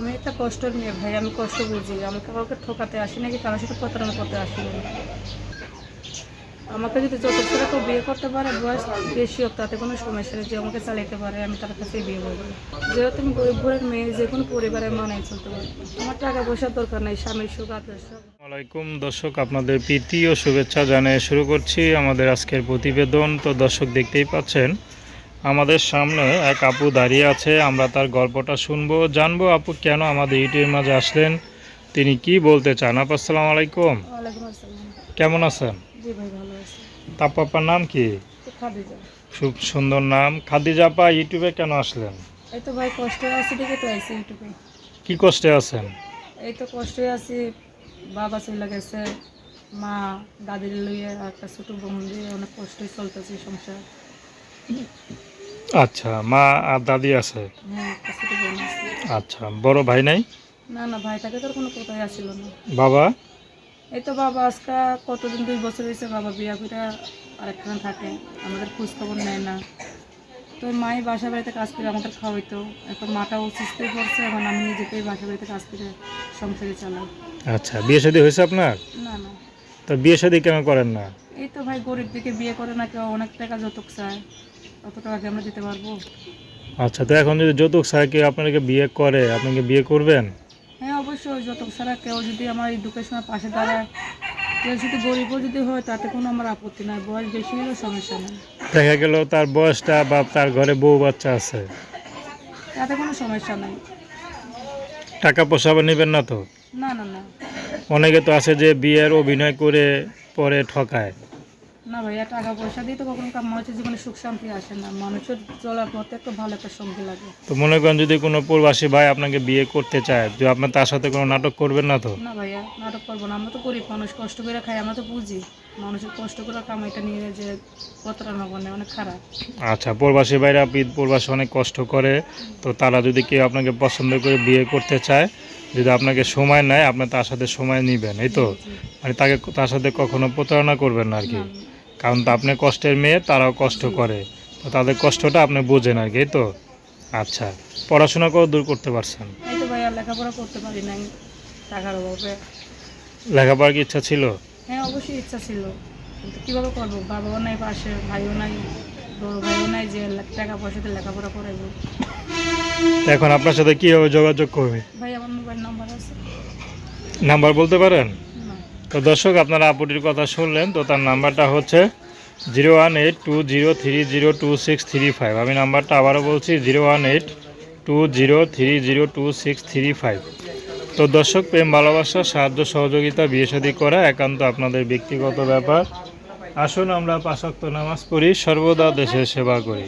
আমি একটা কষ্ট নিয়ে, ভাই, আমি কষ্ট বুঝি। আমি কাউকে ঠকাতে আসি নাকি? কারোর সাথে প্রতারণা করতে আসি। আমাকে যদি যত ছেলে কেউ বিয়ে করতে পারে, বয়স বেশি হোক, তাতে কোনো সমস্যা নেই। যে আমাকে চালাইতে পারে, আমি তার কাছে বিয়ে করব। যেহেতু আমি গরিব ঘরের মেয়ে, যে কোনো পরিবারে মানাই চলতে পারি। আমার টাকা পয়সার দরকার নেই স্বামীর সুখ সব আসসালামাইকুম দর্শক, আপনাদের প্রীতি ও শুভেচ্ছা জানিয়ে শুরু করছি আমাদের আজকের প্রতিবেদন। তো দর্শক, দেখতেই পাচ্ছেন আমাদের সামনে এক আপু দাঁড়িয়ে আছে আমরা তার গল্পটা শুনব। জানব আপু কেন আমাদের ইউটিউবের মাঝে আসলেন তিনি কি বলতে চান? আপু আসসালামু আলাইকুম। কেমন আছেন? তাপু আপার নাম কি? খাবি সুন্দর নাম। খাদিজা আপা ইউটিউবে কেন আসলেন? এই তো ভাই কষ্ট আছে দেখে তো আইসি ইউটিউবে। কি কষ্টে আছেন? এই তো কষ্টে আছি বাবা চলে গেছে মা দাদির লইয়ে একটা ছোট বোন দিয়ে অনেক কষ্টে চলতেছে সংসার। আচ্ছা মা আর দাদি আছে? হ্যাঁ আছে। আচ্ছা বড় ভাই নাই? না না ভাইটাকে তোর কোনো কোথায় আসছিল না। বাবা? এই তো বাবা আজকে কতদিন দুই বছর হয়েছে বাবা বিয়া করে আরেকখানে থাকে আমাদের খোঁজ খবর নেয় না। তো মাই বাসা বাড়িতে কাজ করে আমাদের খাওয়াইতো এখন মাটা অসুস্থই পড়ছে এখন আমি নিজেকেই বাসা বাড়িতে কাজ করে সংসারে চালাই। আচ্ছা বিয়ে শাদী হয়েছে আপনার? না না। তো বিয়ে শাদী কেন করেন না? এই তো ভাই গরিব দিকে বিয়ে করে না কেউ অনেক টাকা যতক চায়। অত টাকা কি আমরা দিতে পারব? আচ্ছা তো এখন যদি যৌতুক ছাড়া কেউ আপনাকে বিয়ে করে আপনাকে বিয়ে করবেন? হ্যাঁ অবশ্যই যতক ছাড়া কেউ যদি আমার এডুকেশনের পাশে দাঁড়ায় কেউ যদি গরিবও যদি হয় তাতে কোনো আমার আপত্তি নাই বয়স বেশি হলেও সমস্যা নেই। দেখা গেল তার বয়সটা বা তার ঘরে বউ বাচ্চা আছে। তাতে কোনো সমস্যা নাই। টাকা পয়সা আবার নেবেন না তো? না না না। অনেকে তো আছে যে বিয়ের অভিনয় করে পরে ঠকায়। না ভাইয়া টাকা পয়সা দিয়ে তো কখনো মানুষের জীবনে সুখ শান্তি আসে না। মানুষের চলার পথে একটা ভালো একটা সঙ্গী লাগে। তো মনে করেন যদি কোনো প্রবাসী ভাই আপনাকে বিয়ে করতে চায় যে আপনার তার সাথে কোনো নাটক করবেন না তো? না ভাইয়া নাটক করব না। আমরা তো গরিব মানুষ কষ্ট করে খাই আমরা তো বুঝি। মানুষের কষ্ট করে কামাইটা নিয়ে যে প্রতারণা করে অনেক খারাপ। আচ্ছা প্রবাসী ভাইরা প্রবাসী অনেক কষ্ট করে তো তারা যদি কেউ আপনাকে পছন্দ করে বিয়ে করতে চায় যদি আপনাকে সময় নেয় আপনি তার সাথে সময় নেবেন এই তো? মানে তাকে তার সাথে কখনো প্রতারণা করবেন না আর কি? কারণ তো আপনি কষ্টের মেয়ে তারাও কষ্ট করে। তো তাদের কষ্টটা আপনি বোঝেন আর কি তো? আচ্ছা পড়াশোনা করে দূর করতে পারছেন? লেখাপড়া করতে পারি নাই টাকার অভাবে। লেখাপড়ার কি ইচ্ছা ছিল? হ্যাঁ অবশ্যই ইচ্ছা ছিল। কিন্তু কীভাবে করব? বাবাও নাই পাশে ভাইও নাই বড় ভাইও নাই যে টাকা পয়সাতে লেখাপড়া করাইবো। এখন আপনার সাথে কীভাবে যোগাযোগ করবে? ভাই আমার মোবাইল নাম্বার আছে। নাম্বার বলতে পারেন? তো দর্শক, আপনারা আপুটির কথা শুনলেন, তো তার নাম্বারটা হচ্ছে zero one eight two zero three zero two six three five. আমি নাম্বারটা আবারও বলছি, zero one eight two zero three zero two six three five. তো দর্শক, প্রেম, ভালোবাসা, সাহায্য, সহযোগিতা, বিয়ে শাদী করা একান্ত আপনাদের ব্যক্তিগত ব্যাপার। আসুন আমরা পাশাক্ত নামাজ পড়ি, সর্বদা দেশের সেবা করি।